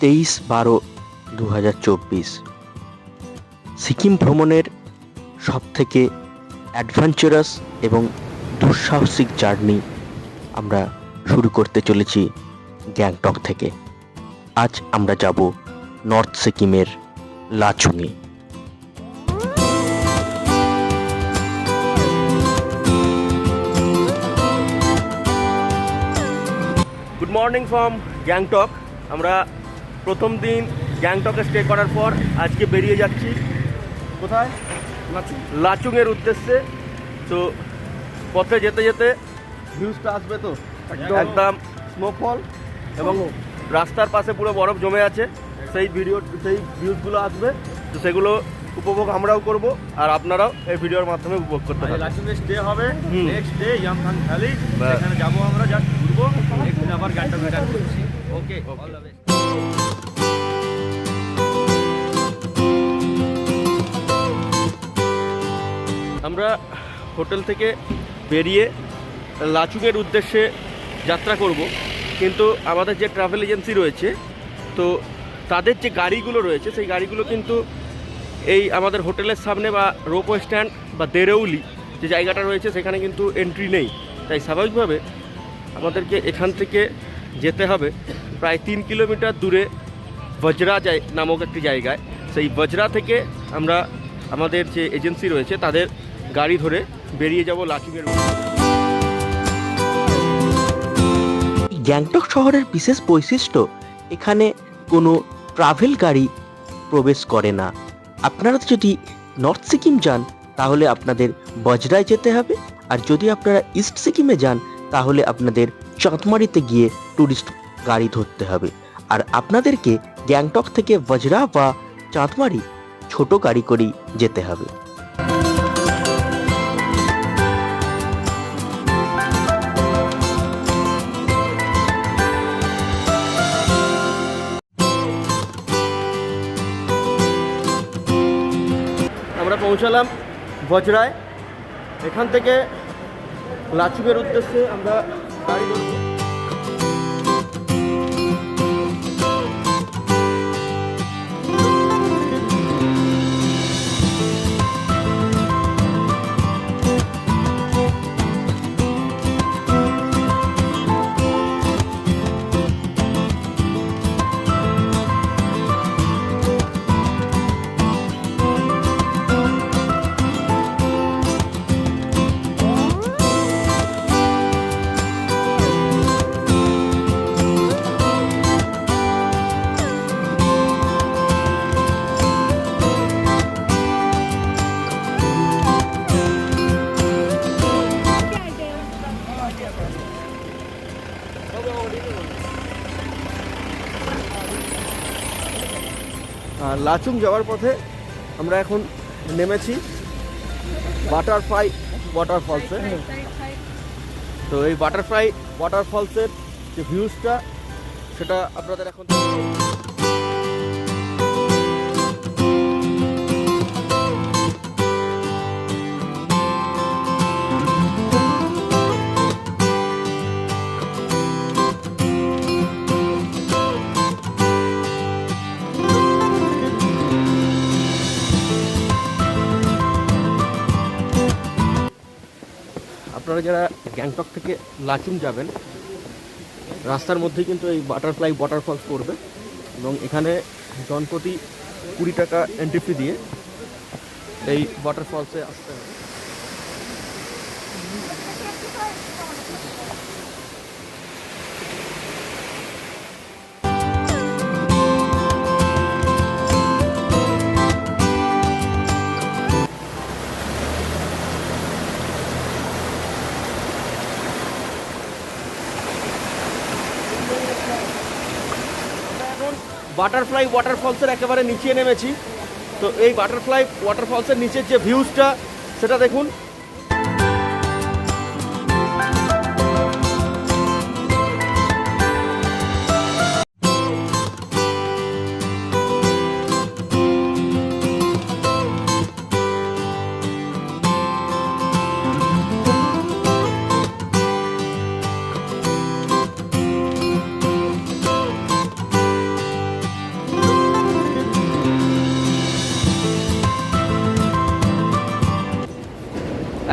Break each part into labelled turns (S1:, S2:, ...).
S1: তেইশ বারো দু সিকিম ভ্রমণের সবথেকে অ্যাডভেঞ্চারাস এবং দুঃসাহসিক জার্নি আমরা শুরু করতে চলেছি গ্যাংটক থেকে। আজ আমরা যাব নর্থ সিকিমের লাচুংয়ে গুড মর্নিং ফ্রম গ্যাংটক। আমরা প্রথম দিন গ্যাংটকে স্টে করার পর আজকে বেরিয়ে যাচ্ছি। কোথায়? লাচুংয়ের উদ্দেশ্যে। তো পথে যেতে যেতে ভিউজটা আসবে তো? একদম। স্নোফল এবং রাস্তার পাশে পুরো বরফ জমে আছে। সেই ভিডিও সেই ভিউজগুলো আসবে। তো সেগুলো উপভোগ আমরাও করব আর আপনারাও এই ভিডিওর মাধ্যমে উপভোগ করতে পারবেন।
S2: লাচুংয়ে স্টে হবে। Next day Yumthang valley. এখানে যাব আমরা জাস্ট ঘুরবো। নেক্সট দিন আবার করছি। ওকে অল দ্য বেস্ট
S1: আমরা হোটেল থেকে বেরিয়ে লাচুংয়ের উদ্দেশ্যে যাত্রা করব। কিন্তু আমাদের যে ট্রাভেল এজেন্সি রয়েছে, তো তাদের যে গাড়িগুলো রয়েছে, সেই গাড়িগুলো কিন্তু এই আমাদের হোটেলের সামনে বা রোপওয়ে স্ট্যান্ড বা দেরৌলি যে জায়গাটা রয়েছে, সেখানে কিন্তু এন্ট্রি নেই। তাই স্বাভাবিকভাবে আমাদেরকে এখান থেকে যেতে হবে। প্রায় তিন কিলোমিটার দূরে বজরা নামক একটি জায়গায়। সেই বজরা থেকে আমরা আমাদের যে এজেন্সি রয়েছে, তাদের গাড়ি ধরে বেরিয়ে যাব লাচুংয়ের গ্যাংটক শহরের বিশেষ বৈশিষ্ট্য, এখানে কোনো ট্রাভেল গাড়ি প্রবেশ করে না। আপনারা যদি নর্থ সিকিম যান, তাহলে আপনাদের বজরায় যেতে হবে। আর যদি আপনারা ইস্ট সিকিমে যান, তাহলে আপনাদের চাঁদমারিতে গিয়ে ট্যুরিস্ট গাড়ি ধরতে হবে। আর আপনাদেরকে গ্যাংটক থেকে বজরা বা চাঁদমারি ছোট গাড়ি করেই যেতে হবে। আমরা পৌঁছালাম বজরায়। এখান থেকে লাচুকের উদ্দেশ্যে আমরা গাড়ি লাচুং যাওয়ার পথে আমরা এখন নেমেছি বাটারফ্লাই ওয়াটারফলসে। তো এই বাটারফ্লাই ওয়াটারফলসের যে ভিউজটা, সেটা আপনাদের এখন আপনারা যারা গ্যাংটক থেকে লাচুং যাবেন, রাস্তার মধ্যেই কিন্তু এই বাটারফ্লাই ওয়াটারফলস পড়বে এবং এখানে জনপ্রতি কুড়ি টাকা এন্ট্রি ফি দিয়ে এই ওয়াটারফলসে আসতে হবে। বাটারফ্লাই ওয়াটারফলসের একেবারে নিচে নেমেছি। তো এই বাটারফ্লাই ওয়াটারফলসের নিচের যে ভিউজটা সেটা দেখুন।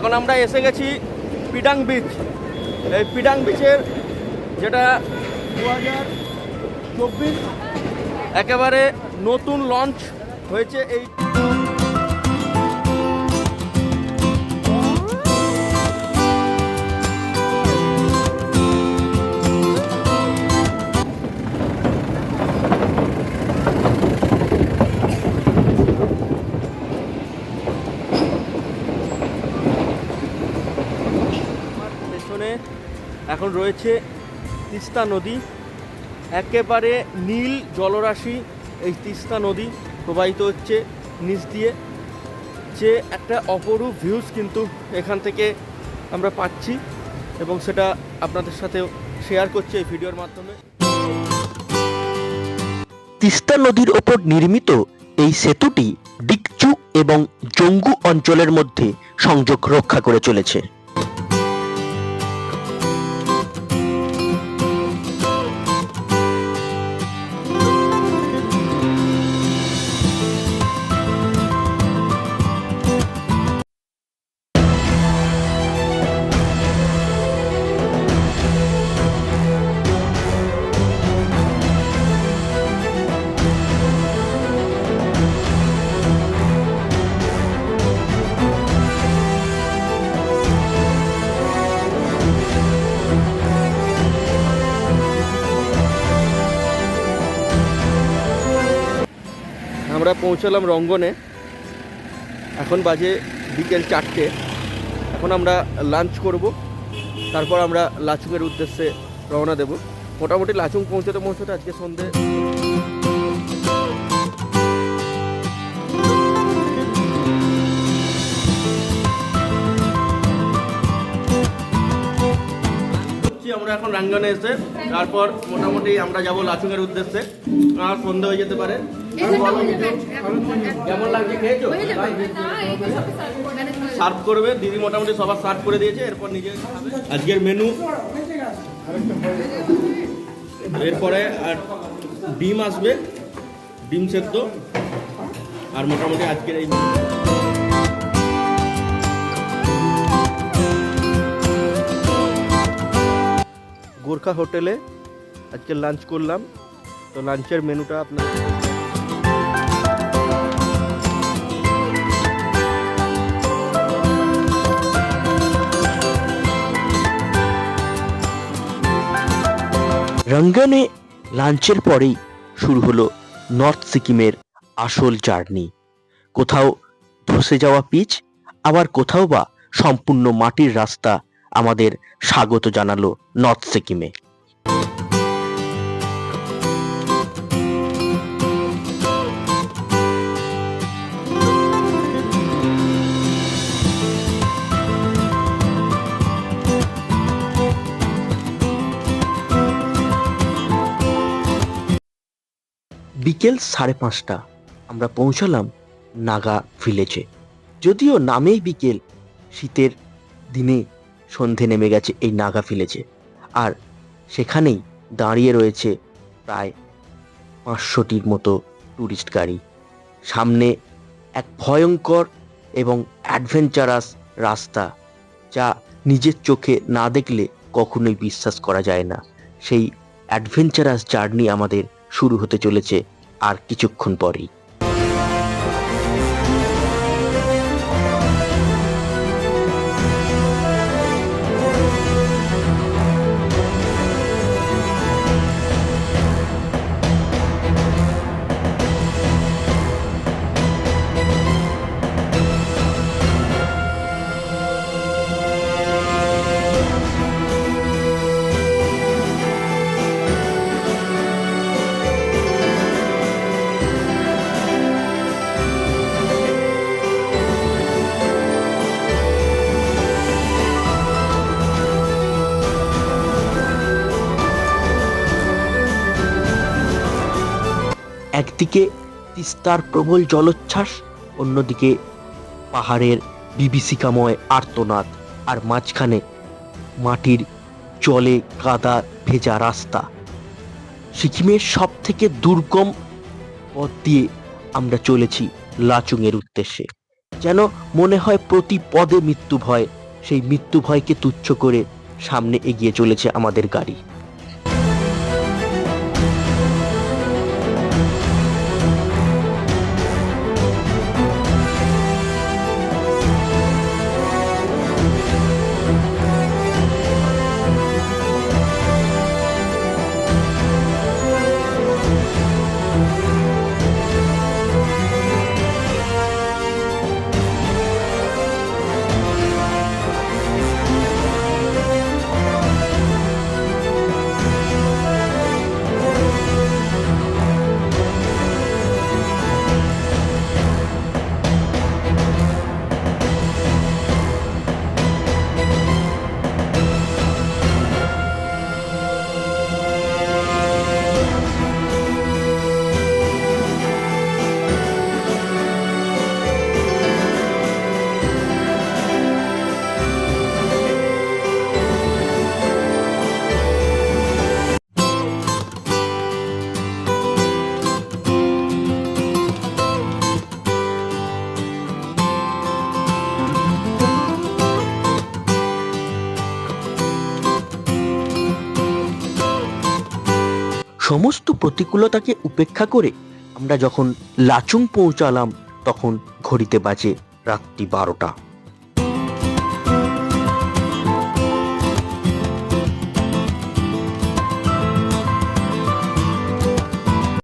S1: এখন আমরা এসে গেছি পিডাং বিচ এই পিডাং বিচের যেটা দু হাজার চব্বিশ। একেবারে নতুন লঞ্চ হয়েছে এই রয়েছে তিস্তা নদী। একেবারে নীল জলরাশি এই তিস্তা নদী প্রবাহিত হচ্ছে নিচ দিয়ে। যে একটা অপরূপ ভিউজ কিন্তু এখান থেকে আমরা পাচ্ছি এবং সেটা আপনাদের সাথেও শেয়ার করছি এই ভিডিওর মাধ্যমে।
S3: তিস্তা নদীর ওপর নির্মিত এই সেতুটি ডিকচু এবং জঙ্গু অঞ্চলের মধ্যে সংযোগ রক্ষা করে চলেছে।
S1: আমরা পৌঁছালাম রঙ্গনে। এখন বাজে বিকেল চারটে। এখন আমরা লাঞ্চ করব। তারপর আমরা লাচুংয়ের উদ্দেশ্যে রওনা দেব। মোটামুটি লাচুং পৌঁছতে পৌঁছতে আজকে সন্ধে। আমরা এখন রাঙ্গানে এসে। তারপর মোটামুটি আমরা যাব লাচুংয়ের উদ্দেশ্যে। আর সন্ধে হয়ে যেতে পারে। কেমন সার্ভ করবে, দিদি মোটামুটি সবার সার্ভ করে দিয়েছে, এরপর নিজে আজকের মেনু এরপরে আর ডিম আসবে, ডিম সেদ্ধ। আর মোটামুটি আজকের এই গোর্খা হোটেলে আজকে লাঞ্চ করলাম। তো লাঞ্চের মেনুটা আপনার
S3: রঙ্গনে লাঞ্চের পরেই শুরু হলো নর্থ সিকিমের আসল জার্নি। কোথাও ধসে যাওয়া পিচ, আবার কোথাও বা সম্পূর্ণ মাটির রাস্তা আমাদের স্বাগত জানালো নর্থ সিকিমে। বিকেল সাড়ে পাঁচটা আমরা পৌঁছালাম নাগা ভিলেজে। যদিও নামেই বিকেল, শীতের দিনে সন্ধে নেমে গেছে এই নাগা ভিলেজে। আর সেখানেই দাঁড়িয়ে রয়েছে প্রায় পাঁচশোটির মতো ট্যুরিস্ট গাড়ি। সামনে এক ভয়ঙ্কর এবং অ্যাডভেঞ্চারাস রাস্তা, যা নিজের চোখে না দেখলে কখনোই বিশ্বাস করা যায় না। সেই অ্যাডভেঞ্চারাস জার্নি আমাদের শুরু হতে চলেছে আর কিছুক্ষণ পরেই। একদিকে তিস্তার প্রবল জলোচ্ছ্বাস, অন্যদিকে পাহাড়ের বিভীষিকাময় আর্তনাদ, আর মাঝখানে মাটির জলে কাদা ভেজা রাস্তা। সিকিমের সব থেকে দুর্গম পথ দিয়ে আমরা চলেছি লাচুংয়ের উদ্দেশ্যে। যেন মনে হয় প্রতি পদে মৃত্যু ভয় সেই মৃত্যু ভয়কে তুচ্ছ করে সামনে এগিয়ে চলেছে আমাদের গাড়ি। সমস্ত প্রতিকূলতাকে উপেক্ষা করে আমরা যখন লাচুং পৌঁছালাম তখন ঘড়িতে বাজে রাত্রি বারোটা।